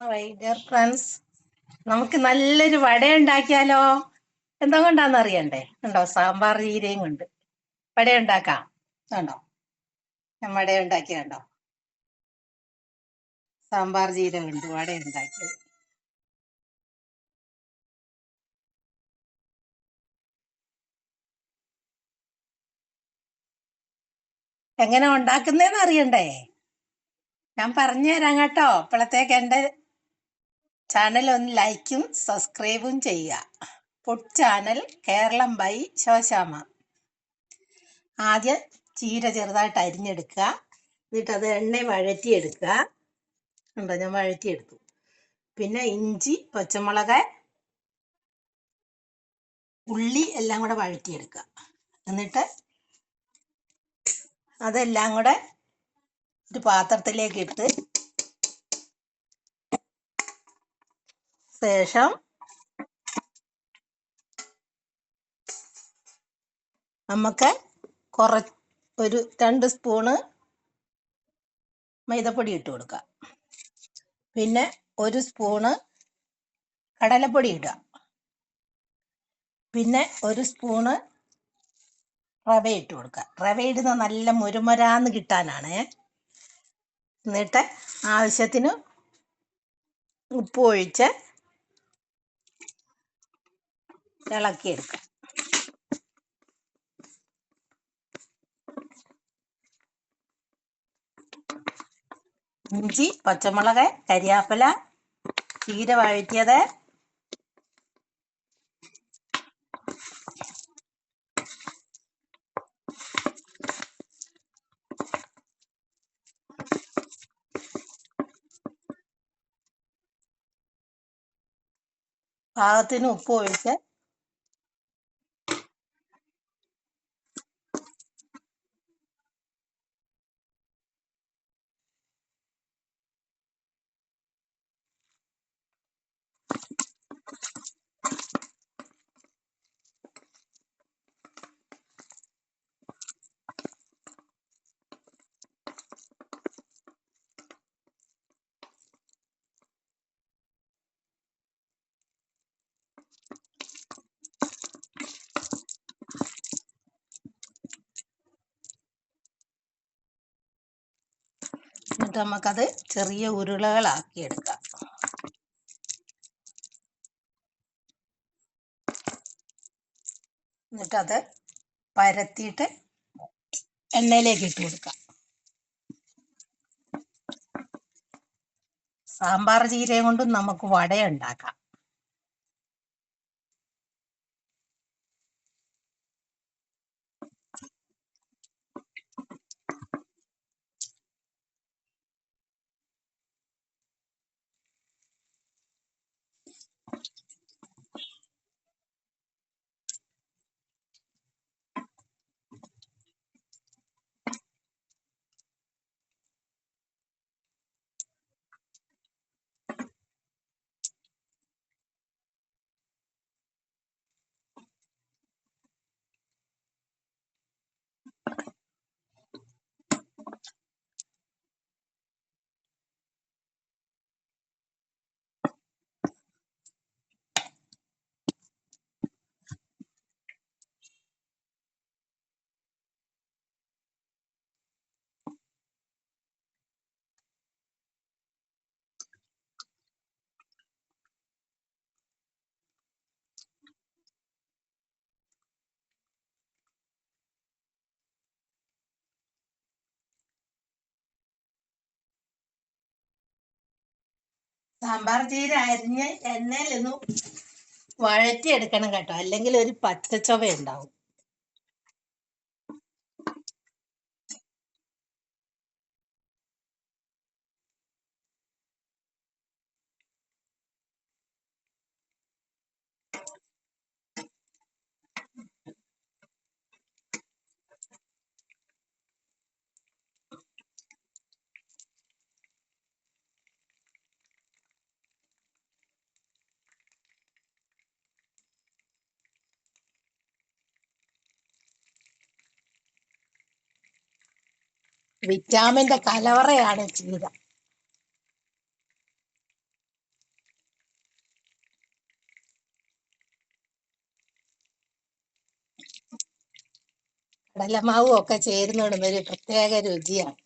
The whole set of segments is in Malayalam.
ഡിയർ ഫ്രണ്ട്സ് നമുക്ക് നല്ലൊരു വട ഉണ്ടാക്കിയാലോ എന്താ കൊണ്ടാന്ന് അറിയണ്ടേ? ഉണ്ടോ? സാമ്പാർ ജീരയും കൊണ്ട്. വട ഉണ്ടാക്കാം ഉണ്ടോ? ഞാൻ വട ഉണ്ടാക്കിയുണ്ടോ സാമ്പാർ ജീര കൊണ്ട് വട ഉണ്ടാക്കിയത് എങ്ങനെ ഉണ്ടാക്കുന്നേന്ന് അറിയണ്ടേ? ഞാൻ പറഞ്ഞു തരാം കേട്ടോ. അപ്പോഴത്തേക്ക് എന്റെ ചാനൽ ഒന്ന് ലൈക്കും സബ്സ്ക്രൈബും ചെയ്യുക. Food channel Keralam by Shoshamma. ആദ്യം ചീര ചെറുതായിട്ട് അരിഞ്ഞെടുക്കുക. എന്നിട്ട് അത് എണ്ണ വഴറ്റിയെടുക്കുക. ഉണ്ടോ ഞാൻ വഴറ്റിയെടുത്തു. പിന്നെ ഇഞ്ചി പച്ചമുളക് ഉള്ളി എല്ലാം കൂടെ വഴറ്റിയെടുക്കുക. എന്നിട്ട് അതെല്ലാം കൂടെ ഒരു പാത്രത്തിലേക്ക് ഇട്ട് ശേഷം നമുക്ക് കുറ ഒരു രണ്ട് സ്പൂണ് മൈദപ്പൊടി ഇട്ട് കൊടുക്കുക. പിന്നെ ഒരു സ്പൂണ് കടലപ്പൊടി ഇടുക. പിന്നെ ഒരു സ്പൂണ് റവ ഇട്ട് കൊടുക്കുക. റവ ഇടുന്ന നല്ല മുരുമരാന്ന് കിട്ടാനാണ്. എന്നിട്ട് ആവശ്യത്തിന് ഉപ്പ് ഒഴിച്ച് ഇളക്കിയെടുക്കുക ഇഞ്ചി പച്ചമുളക് കരിയാപ്പില ചീര വഴറ്റിയത്. പാകത്തിന് ഉപ്പ് ഒഴിച്ച് എന്നിട്ട് നമുക്കത് ചെറിയ ഉരുളകളാക്കി എടുക്കാം എന്നിട്ടത് പരത്തിയിട്ട് എണ്ണയിലേക്ക് ഇട്ട് കൊടുക്കാം. സാമ്പാർ ചീരയും കൊണ്ടും നമുക്ക് വട ഉണ്ടാക്കാം സാമ്പാർ ചീര അരിഞ്ഞ് എണ്ണയിലൊന്ന് വഴറ്റി എടുക്കണം കേട്ടോ. അല്ലെങ്കിൽ ഒരു പച്ചച്ചൊവ ഉണ്ടാവും വിറ്റാമിന്റെ കലവറയാണ് ജീവിതം. കടലമാവും ഒക്കെ ചേരുന്നതുകൊണ്ട് ഒരു പ്രത്യേക രുചിയാണ്.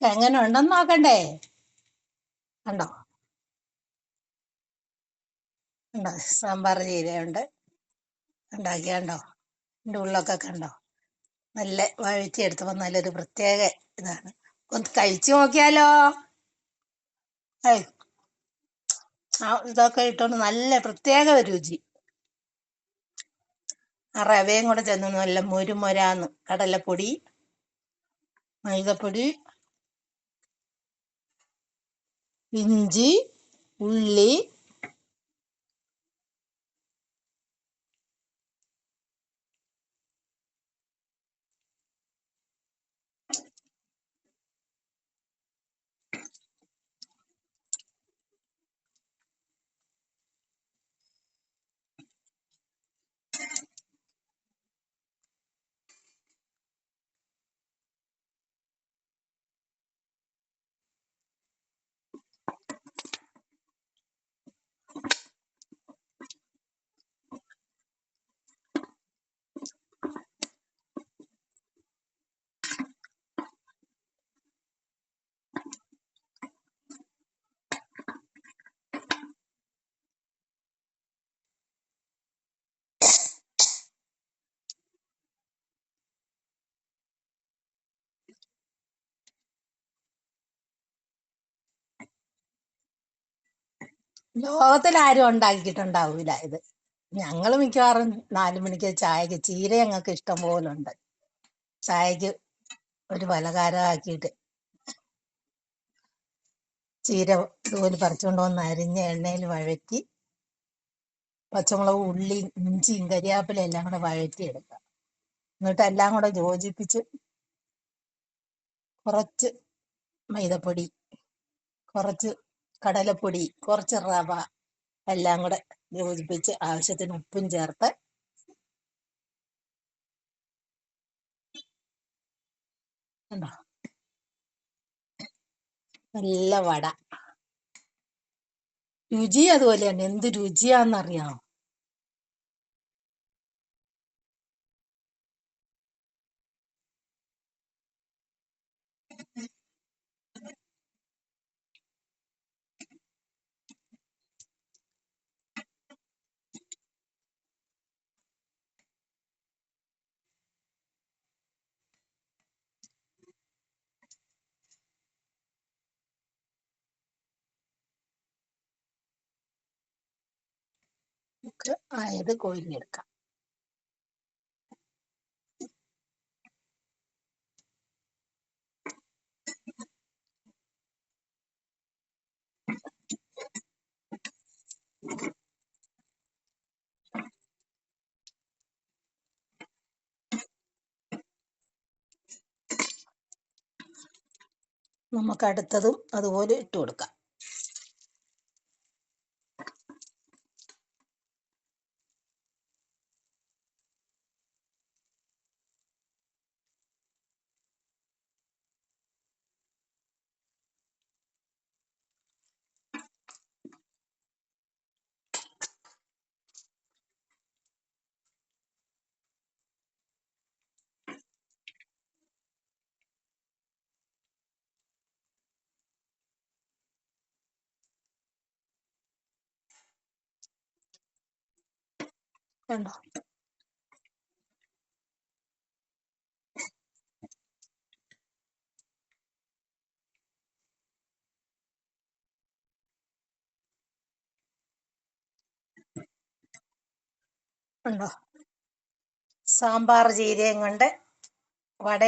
എങ്ങനെ ഉണ്ടെന്ന് നോക്കണ്ടേ? കണ്ടോ? ഉണ്ടോ സാമ്പാർ ചീരയുണ്ട്. ഉണ്ടാക്കി കണ്ടോ? എന്റെ ഉള്ളൊക്കെ കണ്ടോ? നല്ല വഴറ്റിയെടുത്തപ്പോൾ നല്ലൊരു പ്രത്യേക ഇതാണ്. ഒന്ന് കഴിച്ചു നോക്കിയാലോ? ഇതൊക്കെ ഇട്ടോണ്ട് നല്ല പ്രത്യേക രുചി. ആ റവയും കൂടെ ചെന്നു നല്ല മുരുമൊരാന്ന്. കടലപ്പൊടി മൈദപ്പൊടി ഇഞ്ചി ഉള്ളി ലോകത്തിൽ ആരും ഉണ്ടാക്കിയിട്ടുണ്ടാവൂല ഇത്. ഞങ്ങൾ മിക്കവാറും നാലു മണിക്ക് ചായക്ക് ചീര ഞങ്ങൾക്ക് ഇഷ്ടം പോലെ ഉണ്ട് ചായക്ക് ഒരു പലഹാരമാക്കിയിട്ട്. ചീര ഇതുപോലെ പറിച്ചുകൊണ്ട് വന്ന് അരിഞ്ഞ എണ്ണയിൽ വഴറ്റി പച്ചമുളക് ഉള്ളി ഇഞ്ചിയും കരിയാപ്പില എല്ലാം കൂടെ വഴറ്റിയെടുക്കുക എന്നിട്ട് എല്ലാം കൂടെ യോജിപ്പിച്ച് കുറച്ച് മൈദപ്പൊടി കുറച്ച് കടലപ്പൊടി കുറച്ച് റവ എല്ലാം കൂടെ യോജിപ്പിച്ച് ആവശ്യത്തിന് ഉപ്പും ചേർത്ത് കണ്ടോ? നല്ല വട. രുചി അതുപോലെ തന്നെ. എന്ത് രുചിയാന്നറിയാമോ നമുക്ക് ആയത് കോരിയെടുക്കാം. നമുക്ക് അടുത്തതും അതുപോലെ ഇട്ട് കൊടുക്കാം. കണ്ടോ ഉണ്ടോ? സാമ്പാർ ജീരകം കൊണ്ട് വട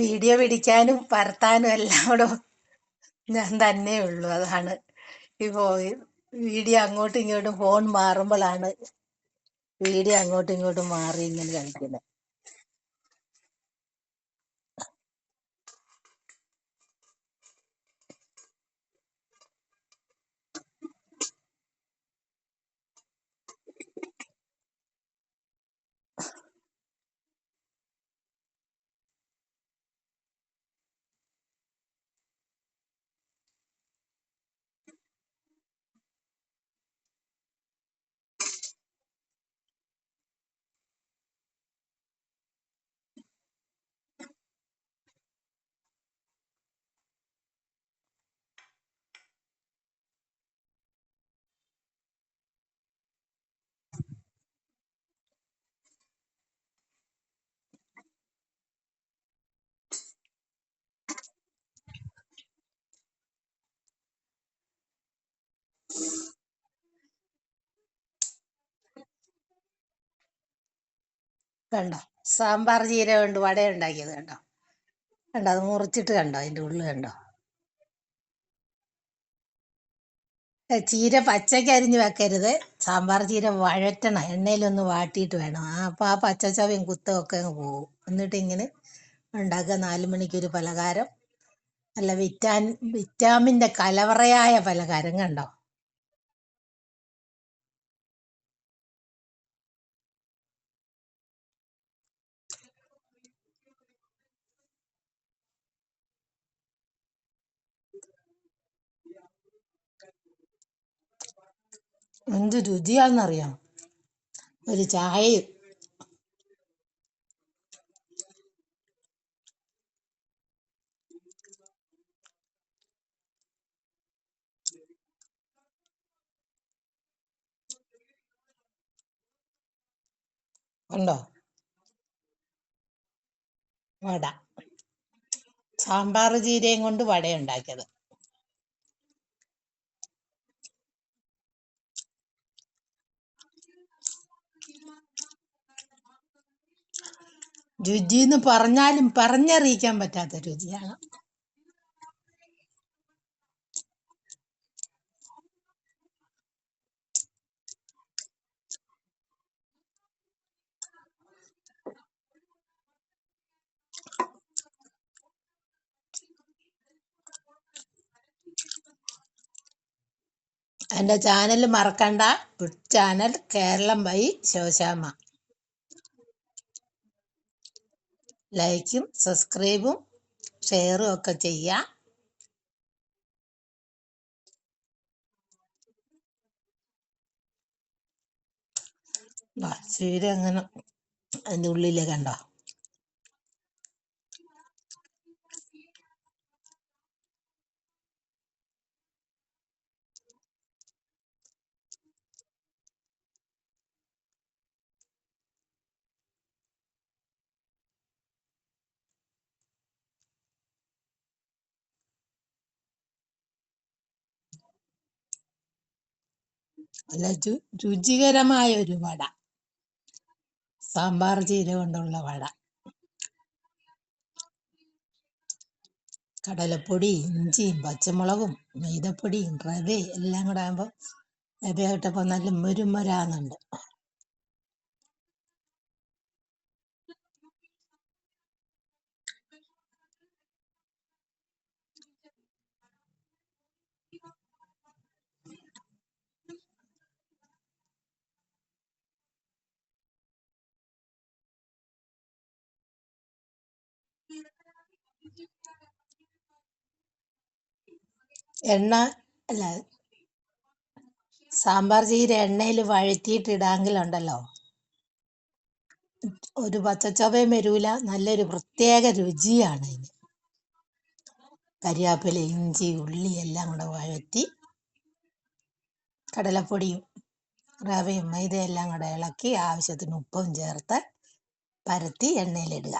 വീഡിയോ പിടിക്കാനും പരത്താനും എല്ലാം കൂടെ ഞാൻ തന്നെ ഉള്ളൂ. അതാണ്. ഇപ്പോ വീഡിയോ അങ്ങോട്ടും ഇങ്ങോട്ടും ഫോൺ മാറുമ്പോഴാണ് വീഡിയോ അങ്ങോട്ടും ഇങ്ങോട്ടും മാറി ഇങ്ങനെ കളിക്കുന്നത്. കണ്ടോ? സാമ്പാർ ചീര കൊണ്ട് വട ഉണ്ടാക്കിയത് കണ്ടോ? കണ്ടോ? അത് മുറിച്ചിട്ട് കണ്ടോ? അതിന്റെ ഉള്ളിൽ കണ്ടോ? ചീര പച്ചയ്ക്ക് അരിഞ്ഞ് വെക്കരുത്. സാമ്പാർ ചീര വഴറ്റണം. എണ്ണയിലൊന്ന് വാട്ടിയിട്ട് വേണം. ആ അപ്പം ആ പച്ചച്ചവയും കുത്തമൊക്കെ അങ്ങ് പോകും. എന്നിട്ട് ഇങ്ങനെ ഉണ്ടാക്കുക. നാല് മണിക്കൊരു പലഹാരം. അല്ല വിറ്റാൻ വിറ്റാമിന്റെ കലവറയായ പലഹാരം കണ്ടോ? എന്ത് രുചിയാണെന്നറിയാം. ഒരു ചായയും. ഉണ്ടോ? വട. സാമ്പാർ ജീരയും കൊണ്ട് വട ഉണ്ടാക്കിയത് രുചി എന്ന് പറഞ്ഞാലും പറഞ്ഞറിയിക്കാൻ പറ്റാത്ത രുചിയാണ്. എന്റെ ചാനൽ മറക്കണ്ട. Channel Keralam by Shoshamma. ലൈക്കും സബ്സ്ക്രൈബും ഷെയറും ഒക്കെ ചെയ്യാം. ദാ ചീര അങ്ങനെ അതിന്റെ ഉള്ളിലേ കണ്ടോ? നല്ല രു- രുചികരമായ ഒരു വട. സാമ്പാർ ചീര കൊണ്ടുള്ള വട. കടലപ്പൊടി ഇഞ്ചിയും പച്ചമുളകും മൈദപ്പൊടിയും റവയും എല്ലാം കൂടെ ആകുമ്പോൾ റവ ഇട്ടപ്പോൾ നല്ല മുരുമുരാന്നുണ്ട്. എണ്ണ അല്ല സാമ്പാർ ചീര എണ്ണയിൽ വഴറ്റിയിട്ട് ഇടാങ്കിലുണ്ടല്ലോ ഒരു പച്ചച്ചവയും വരൂല. നല്ലൊരു പ്രത്യേക രുചിയാണ് അതിന്. കരിയാപ്പില ഇഞ്ചി ഉള്ളി എല്ലാം കൂടെ വഴറ്റി കടലപ്പൊടിയും റവയും മൈദയും എല്ലാം കൂടെ ഇളക്കി ആവശ്യത്തിന് ഉപ്പും ചേർത്ത് പരത്തി എണ്ണയിലിടുക.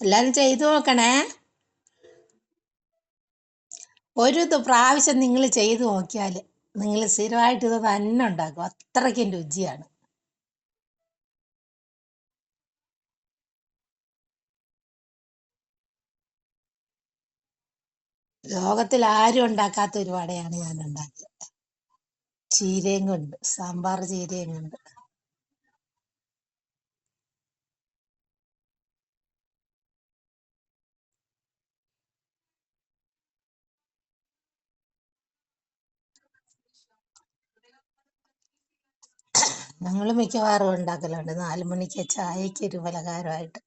എല്ലാവരും ചെയ്തു നോക്കണേ. ഒരു പ്രാവശ്യം നിങ്ങൾ ചെയ്തു നോക്കിയാൽ നിങ്ങൾ സ്ഥിരമായിട്ട് ഇത് തന്നെ ഉണ്ടാക്കും. അത്രയ്ക്കും രുചിയാണ്. ലോകത്തിൽ ആരും ഉണ്ടാക്കാത്ത ഒരു വടയാണ് ഞാൻ ഉണ്ടാക്കിയത്. ചീരയും കൊണ്ട് സാമ്പാർ ചീരയും കൊണ്ട്. ഞങ്ങൾ മിക്കവാറും ഉണ്ടാക്കലുണ്ട്. നാല് മണിക്ക് ചായക്ക് ഒരു പലഹാരമായിട്ട്.